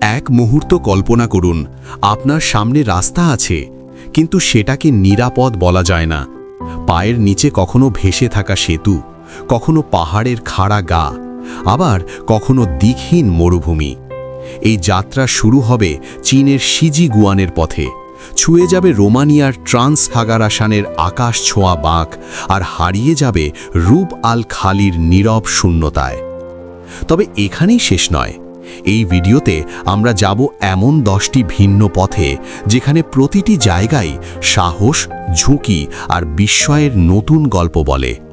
এক মুহূর্ত কল্পনা করুন, আপনার সামনে রাস্তা আছে, কিন্তু সেটাকে নিরাপদ বলা যায় না। পায়ের নিচে কখনো ভেসে থাকা সেতু, কখনো পাহাড়ের খাড়া গা, আবার কখনো দিকহীন মরুভূমি। এই যাত্রা শুরু হবে চীনের সিজি গুয়ানের পথে। ছুঁয়ে যাবে রোমানিয়ার ট্রান্স হাগারাসানের আকাশ ছোঁয়া বাঁক আর হারিয়ে যাবে রূপ আল খালির নীরব শূন্যতায়। তবে এখানেই শেষ নয়। এই ভিডিওতে আমরা যাব এমন দশটি ভিন্ন পথে, যেখানে প্রতিটি জায়গায় সাহস, ঝুঁকি আর বিস্ময়ের নতুন গল্প বলে।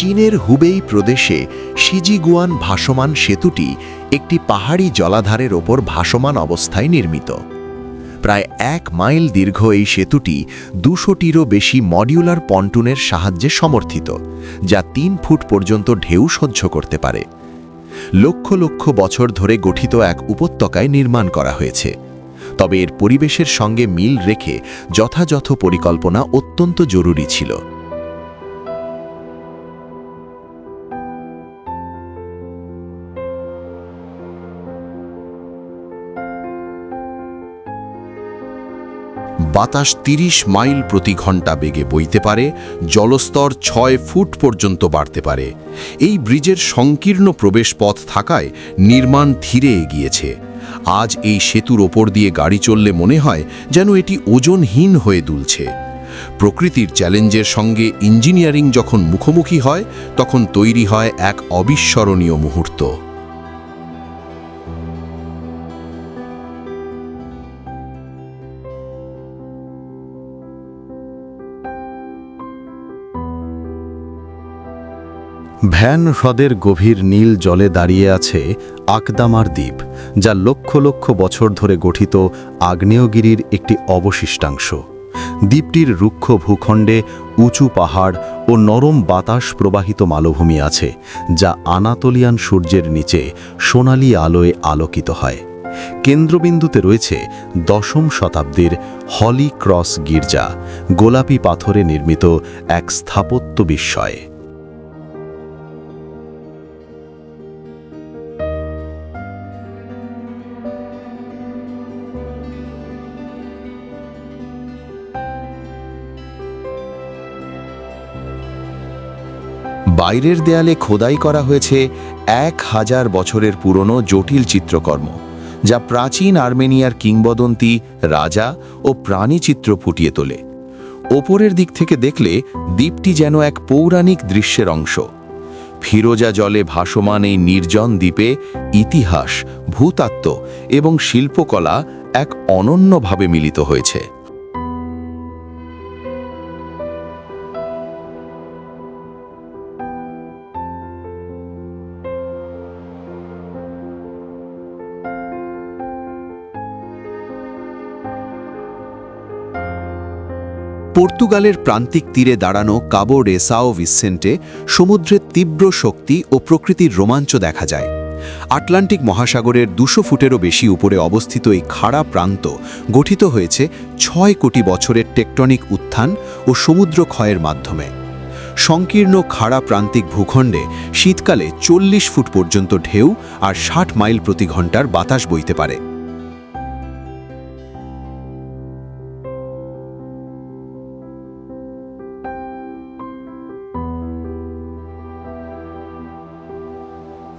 চীনের হুবেই প্রদেশে সিজিগুয়ান ভাসমান সেতুটি একটি পাহাড়ি জলাধারের ওপর ভাসমান অবস্থায় নির্মিত। প্রায় এক মাইল দীর্ঘ এই সেতুটি দুশোটিরও বেশি মডিউলার পন্টুনের সাহায্যে সমর্থিত, যা তিন ফুট পর্যন্ত ঢেউ সহ্য করতে পারে। লক্ষ লক্ষ বছর ধরে গঠিত এক উপত্যকায় নির্মাণ করা হয়েছে। তবে এর পরিবেশের সঙ্গে মিল রেখে যথাযথ পরিকল্পনা অত্যন্ত জরুরি ছিল। বাতাস ৩০ মাইল প্রতি ঘণ্টা বেগে বইতে পারে, জলস্তর ছয় ফুট পর্যন্ত বাড়তে পারে। এই ব্রিজের সংকীর্ণ প্রবেশপথ থাকায় নির্মাণ ধীরে এগিয়েছে। আজ এই সেতুর ওপর দিয়ে গাড়ি চললে মনে হয় যেন এটি ওজনহীন হয়ে দুলছে। প্রকৃতির চ্যালেঞ্জের সঙ্গে ইঞ্জিনিয়ারিং যখন মুখোমুখি হয়, তখন তৈরি হয় এক অবিস্মরণীয় মুহূর্ত। ভ্যান হ্রদের গভীর নীল জলে দাঁড়িয়ে আছে আকদামার দ্বীপ, যা লক্ষ লক্ষ বছর ধরে গঠিত আগ্নেয়গিরির একটি অবশিষ্টাংশ। দ্বীপটির রুক্ষ ভূখণ্ডে উঁচু পাহাড় ও নরম বাতাস প্রবাহিত মালভূমি আছে, যা আনাতোলিয়ান সূর্যের নিচে সোনালি আলোয় আলোকিত হয়। কেন্দ্রবিন্দুতে রয়েছে দশম শতাব্দীর হলি ক্রস গির্জা, গোলাপি পাথরে নির্মিত এক স্থাপত্য বিস্ময়। বাইরের দেয়ালে খোদাই করা হয়েছে এক হাজার বছরের পুরনো জটিল চিত্রকর্ম, যা প্রাচীন আর্মেনিয়ার কিংবদন্তি, রাজা ও প্রাণী চিত্র ফুটিয়ে তোলে। ওপরের দিক থেকে দেখলে দ্বীপটি যেন এক পৌরাণিক দৃশ্যের অংশ। ফিরোজা জলে ভাসমান এই নির্জন দ্বীপে ইতিহাস, ভূতাত্ত্ব এবং শিল্পকলা এক অনন্যভাবে মিলিত হয়েছে। পর্তুগালের প্রান্তিক তীরে দাঁড়ানো কাবো রেসাও ভিসেন্টে সমুদ্রের তীব্র শক্তি ও প্রকৃতির রোমাঞ্চ দেখা যায়। আটলান্টিক মহাসাগরের দুশো ফুটেরও বেশি উপরে অবস্থিত এই খাড়া প্রান্ত গঠিত হয়েছে ছয় কোটি বছরের টেকটনিক উত্থান ও সমুদ্র ক্ষয়ের মাধ্যমে। সংকীর্ণ খাড়া প্রান্তিক ভূখণ্ডে শীতকালে চল্লিশ ফুট পর্যন্ত ঢেউ আর ষাট মাইল প্রতি ঘণ্টার বাতাস বইতে পারে।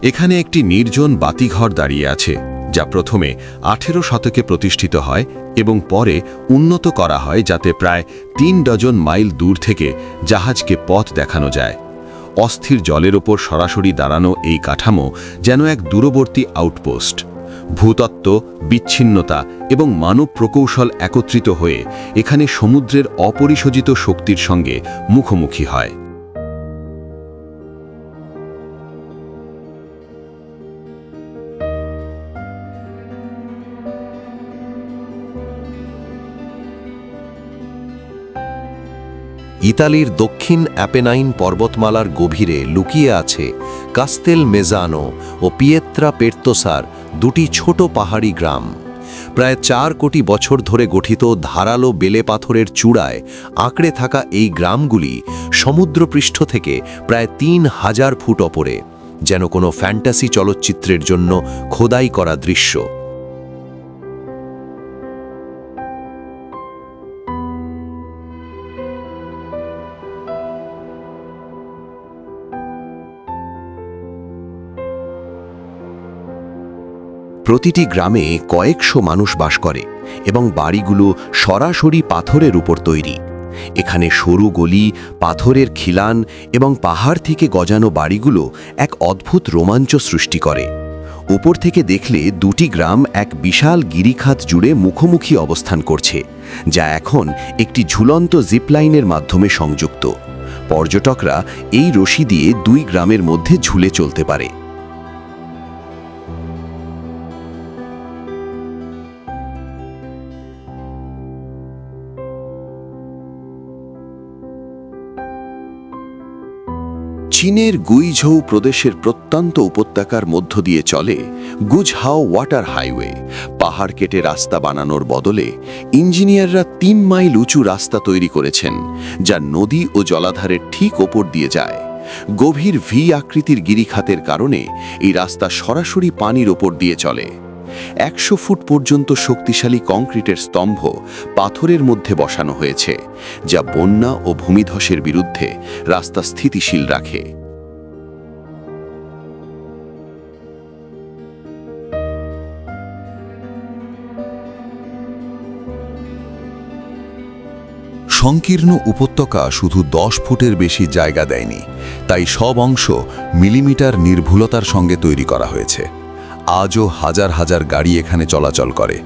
এখানে একটি নির্জন বাতিঘর দাঁড়িয়ে আছে, যা প্রথমে আঠেরো শতকে প্রতিষ্ঠিত হয় এবং পরে উন্নত করা হয় যাতে প্রায় তিন ডজন মাইল দূর থেকে জাহাজকে পথ দেখানো যায়। অস্থির জলের ওপর সরাসরি দাঁড়ানো এই কাঠামো যেন এক দূরবর্তী আউটপোস্ট। ভূতত্ত্ব, বিচ্ছিন্নতা এবং মানব প্রকৌশল একত্রিত হয়ে এখানে সমুদ্রের অপরিশোজিত শক্তির সঙ্গে মুখোমুখি হয়। ইতালির দক্ষিণ অ্যাপেনাইন পর্বতমালার গভীরে লুকিয়ে আছে কাস্তেল মেজানো ও পিয়েত্রা পের্তোসার দুটি ছোট পাহাড়ি গ্রাম। প্রায় চার কোটি বছর ধরে গঠিত ধারালো বেলে পাথরের চূড়ায় আঁকড়ে থাকা এই গ্রামগুলি সমুদ্রপৃষ্ঠ থেকে প্রায় তিন হাজার ফুট অপরে যেন কোনো ফ্যান্টাসি চলচ্চিত্রের জন্য খোদাই করা দৃশ্য। প্রতিটি গ্রামে কয়েকশো মানুষ বাস করে এবং বাড়িগুলো সরাসরি পাথরের উপর তৈরি। এখানে সরু গলি, পাথরের খিলান এবং পাহাড় থেকে গজানো বাড়িগুলো এক অদ্ভুত রোমাঞ্চ সৃষ্টি করে। উপর থেকে দেখলে দুটি গ্রাম এক বিশাল গিরিখাত জুড়ে মুখোমুখি অবস্থান করছে, যা এখন একটি ঝুলন্ত জিপলাইনের মাধ্যমে সংযুক্ত। পর্যটকরা এই রশি দিয়ে দুই গ্রামের মধ্যে ঝুলে চলতে পারে। চীনের গুইঝৌ প্রদেশের প্রত্যন্ত উপত্যকার মধ্য দিয়ে চলে গুজহাও ওয়াটার হাইওয়ে। পাহাড় কেটে রাস্তা বানানোর বদলে ইঞ্জিনিয়াররা তিন মাইল উঁচু রাস্তা তৈরি করেছেন, যা নদী ও জলাধারের ঠিক ওপর দিয়ে যায়। গভীর ভি আকৃতির গিরিখাতের কারণে এই রাস্তা সরাসরি পানির ওপর দিয়ে চলে। একশো ফুট পর্যন্ত শক্তিশালী কংক্রিটের স্তম্ভ পাথরের মধ্যে বসানো হয়েছে, যা বন্যা ও ভূমিধসের বিরুদ্ধে রাস্তা স্থিতিশীল রাখে। সংকীর্ণ উপত্যকা শুধু দশ ফুটের বেশি জায়গা দেয়নি, তাই সব অংশ মিলিমিটার নির্ভুলতার সঙ্গে তৈরি করা হয়েছে। আজও হাজার হাজার গাড়ি এখানে চলাচল করে।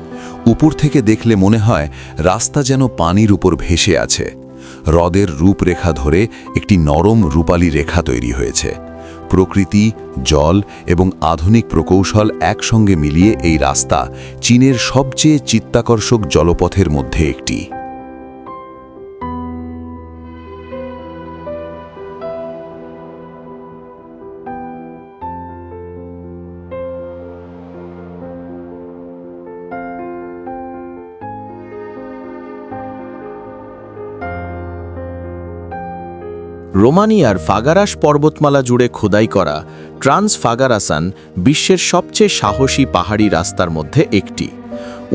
উপর থেকে দেখলে মনে হয় রাস্তা যেন পানির উপর ভেসে আছে। হ্রদের রূপরেখা ধরে একটি নরম রূপালী রেখা তৈরি হয়েছে। প্রকৃতি, জল এবং আধুনিক প্রকৌশল একসঙ্গে মিলিয়ে এই রাস্তা চীনের সবচেয়ে চিত্তাকর্ষক জলপথের মধ্যে একটি। রোমানিয়ার ফাগারাস পর্বতমালা জুড়ে খোদাই করা ট্রান্স ফাগারাসান বিশ্বের সবচেয়ে সাহসী পাহাড়ি রাস্তার মধ্যে একটি।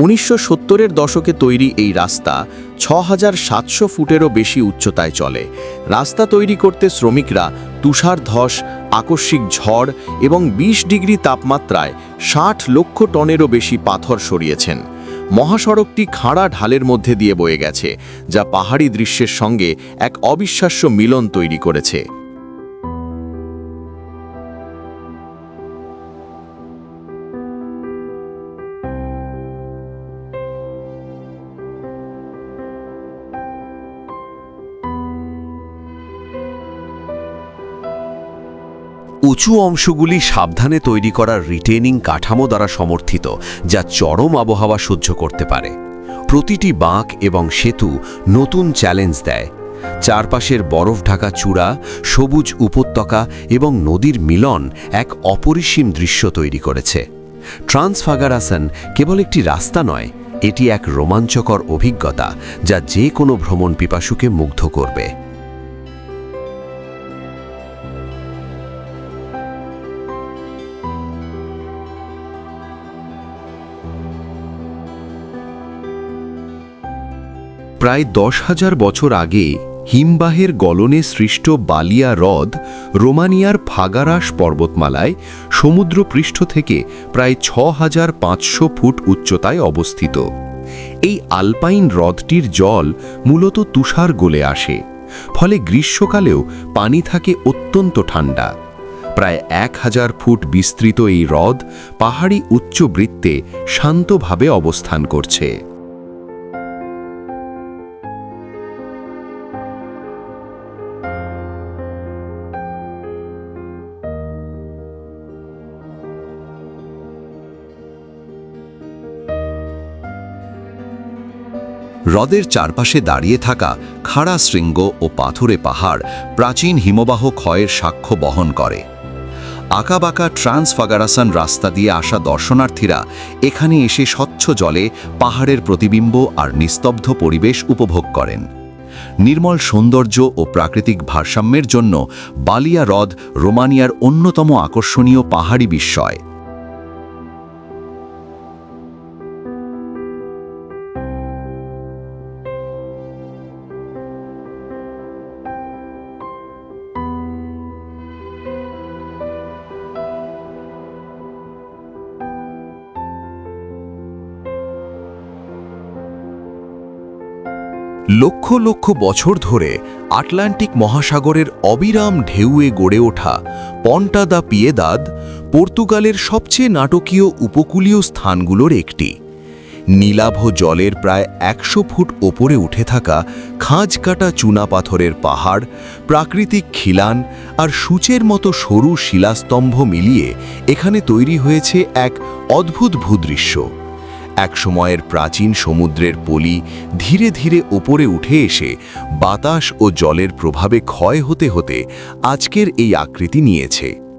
উনিশশো সত্তরের দশকে তৈরি এই রাস্তা ছ হাজার সাতশো ফুটেরও বেশি উচ্চতায় চলে। রাস্তা তৈরি করতে শ্রমিকরা তুষার ধস, আকস্মিক ঝড় এবং ২০ ডিগ্রি তাপমাত্রায় ষাট লক্ষ টনেরও বেশি পাথর সরিয়েছেন। মহাসড়কটি খাড়া ঢালের মধ্যে দিয়ে বয়ে গেছে, যা পাহাড়ি দৃশ্যের সঙ্গে এক অবিশ্বাস্য মিলন তৈরি করেছে। উঁচু অংশগুলি সাবধানে তৈরি করা রিটেনিং কাঠামো দ্বারা সমর্থিত, যা চরম আবহাওয়া সহ্য করতে পারে। প্রতিটি বাঁক এবং সেতু নতুন চ্যালেঞ্জ দেয়। চারপাশের বরফ ঢাকা চূড়া, সবুজ উপত্যকা এবং নদীর মিলন এক অপরিসীম দৃশ্য তৈরি করেছে। ট্রান্সফাগারাসন কেবল একটি রাস্তা নয়, এটি এক রোমাঞ্চকর অভিজ্ঞতা যা যে কোনো ভ্রমণ পিপাসুকে মুগ্ধ করবে। প্রায় দশ হাজার বছর আগে হিমবাহের গলনে সৃষ্ট বালিয়া হ্রদ রোমানিয়ার ফাগারাস পর্বতমালায় সমুদ্রপৃষ্ঠ থেকে প্রায় ছ হাজার পাঁচশো ফুট উচ্চতায় অবস্থিত। এই আলপাইন হ্রদটির জল মূলত তুষার গলে আসে, ফলে গ্রীষ্মকালেও পানি থাকে অত্যন্ত ঠান্ডা। প্রায় এক হাজার ফুট বিস্তৃত এই হ্রদ পাহাড়ি উচ্চবৃত্তে শান্তভাবে অবস্থান করছে। হ্রদের চারপাশে দাঁড়িয়ে থাকা খাড়া শৃঙ্গ ও পাথুরে পাহাড় প্রাচীন হিমবাহ ক্ষয়ের সাক্ষ্য বহন করে। আঁকাবাঁকা ট্রান্সফাগারাসান রাস্তা দিয়ে আসা দর্শনার্থীরা এখানে এসে স্বচ্ছ জলে পাহাড়ের প্রতিবিম্ব আর নিস্তব্ধ পরিবেশ উপভোগ করেন। নির্মল সৌন্দর্য ও প্রাকৃতিক ভারসাম্যের জন্য বালিয়া হ্রদ রোমানিয়ার অন্যতম আকর্ষণীয় পাহাড়ি বিস্ময়। লক্ষ লক্ষ বছর ধরে আটলান্টিক মহাসাগরের অবিরাম ঢেউয়ে গড়ে ওঠা পন্টা দা পিয়েদাদ পর্তুগালের সবচেয়ে নাটকীয় উপকূলীয় স্থানগুলোর একটি। নীলাভ জলের প্রায় একশো ফুট ওপরে উঠে থাকা খাঁজ কাটা চুনা পাথরের পাহাড়, প্রাকৃতিক খিলান আর সূচের মতো সরু শিলাস্তম্ভ মিলিয়ে এখানে তৈরি হয়েছে এক অদ্ভুত ভূদৃশ্য। এক সময়ের প্রাচীন সমুদ্রের পলি ধীরে ধীরে ওপরে উঠে এসে বাতাস ও জলের প্রভাবে ক্ষয় হতে হতে আজকের এই আকৃতি নিয়েছে।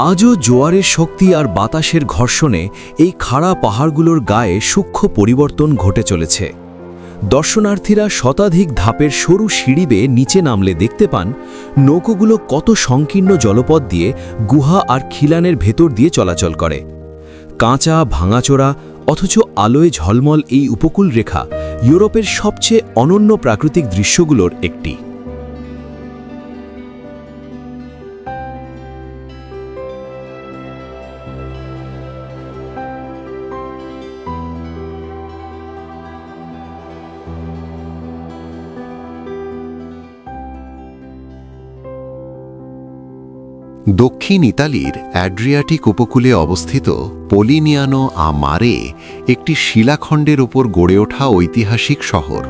আজও জোয়ারের শক্তি আর বাতাসের ঘর্ষণে এই খাড়া পাহাড়গুলোর গায়ে সূক্ষ্ম পরিবর্তন ঘটে চলেছে। দর্শনার্থীরা শতাধিক ধাপের সরু সিঁড়ি বেয়ে নিচে নামলে দেখতে পান, নৌকোগুলো কত সংকীর্ণ জলপথ দিয়ে গুহা আর খিলানের ভেতর দিয়ে চলাচল করে। কাঁচা, ভাঙাচোরা, অথচ আলোয় ঝলমল এই উপকূল রেখা ইউরোপের সবচেয়ে অনন্য প্রাকৃতিক দৃশ্যগুলোর একটি। দক্ষিণ ইতালির অ্যাড্রিয়াটিক উপকূলে অবস্থিত পলিনিয়ানো আ মারে একটি শিলাখণ্ডের ওপর গড়ে ওঠা ঐতিহাসিক শহর।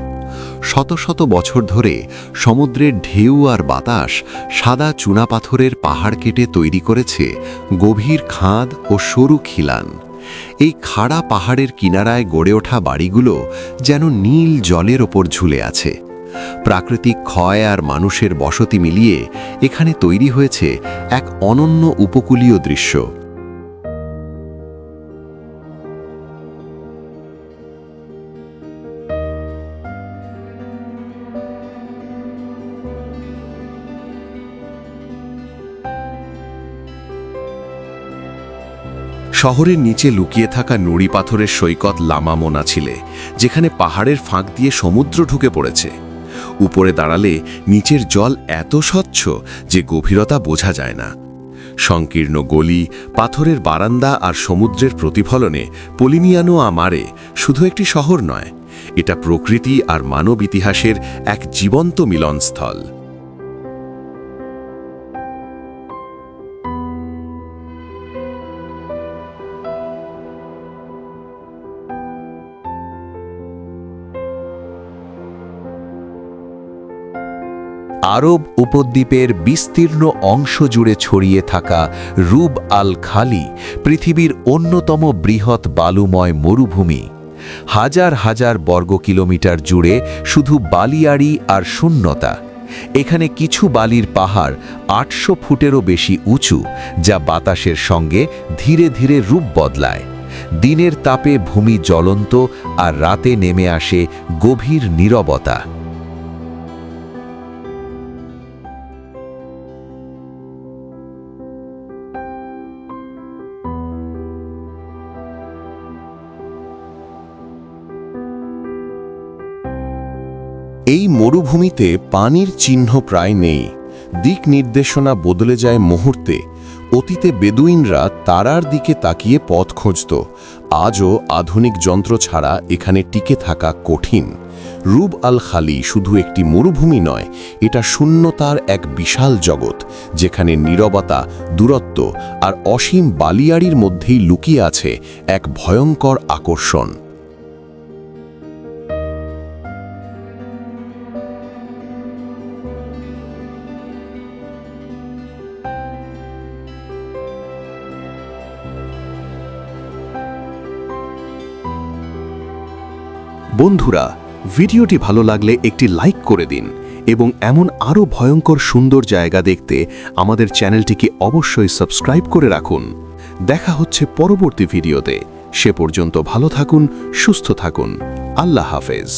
শত শত বছর ধরে সমুদ্রের ঢেউ আর বাতাস সাদা চুনাপাথরের পাহাড় কেটে তৈরি করেছে গভীর খাঁদ ও সরু খিলান। এই খাড়া পাহাড়ের কিনারায় গড়ে ওঠা বাড়িগুলো যেন নীল জলের ওপর ঝুলে আছে। প্রাকৃতিক ক্ষয় আর মানুষের বসতি মিলিয়ে এখানে তৈরি হয়েছে এক অনন্য উপকূলীয় দৃশ্য। শহরের নিচে লুকিয়ে থাকা নুড়ি পাথরের সৈকত লামা মোনাছিলে, যেখানে পাহাড়ের ফাঁক দিয়ে সমুদ্র ঢুকে পড়েছে। উপরে দাঁড়ালে নিচের জল এত স্বচ্ছ যে গভীরতা বোঝা যায় না। সংকীর্ণ গলি, পাথরের বারান্দা আর সমুদ্রের প্রতিফলনে পলিনিয়ানো আমারে শুধু একটি শহর নয়, এটা প্রকৃতি আর মানব ইতিহাসের এক জীবন্ত মিলনস্থল। আরব উপদ্বীপের বিস্তীর্ণ অংশ জুড়ে ছড়িয়ে থাকা রুব আল খালি পৃথিবীর অন্যতম বৃহৎ বালুময় মরুভূমি। হাজার হাজার বর্গ কিলোমিটার জুড়ে শুধু বালিয়াড়ি আর শূন্যতা। এখানে কিছু বালির পাহাড় আটশো ফুটেরও বেশি উঁচু, যা বাতাসের সঙ্গে ধীরে ধীরে রূপ বদলায়। দিনের তাপে ভূমি জ্বলন্ত আর রাতে নেমে আসে গভীর নীরবতা। এই মরুভূমিতে পানির চিহ্ন প্রায় নেই। দিক নির্দেশনা বদলে যায় মুহূর্তে। অতীতে বেদুইনরা তারার দিকে তাকিয়ে পথ খুঁজত। আজও আধুনিক যন্ত্র ছাড়া এখানে টিকে থাকা কঠিন। রুব আল খালি শুধু একটি মরুভূমি নয়, এটা শূন্যতার এক বিশাল জগৎ, যেখানে নীরবতা, দূরত্ব আর অসীম বালিয়াড়ির মধ্যেই লুকিয়ে আছে এক ভয়ঙ্কর আকর্ষণ। বন্ধুরা, ভিডিওটি ভালো লাগলে একটি লাইক করে দিন এবং এমন আরও ভয়ঙ্কর সুন্দর জায়গা দেখতে আমাদের চ্যানেলটিকে অবশ্যই সাবস্ক্রাইব করে রাখুন। দেখা হচ্ছে পরবর্তী ভিডিওতে। সে পর্যন্ত ভালো থাকুন, সুস্থ থাকুন। আল্লাহ হাফেজ।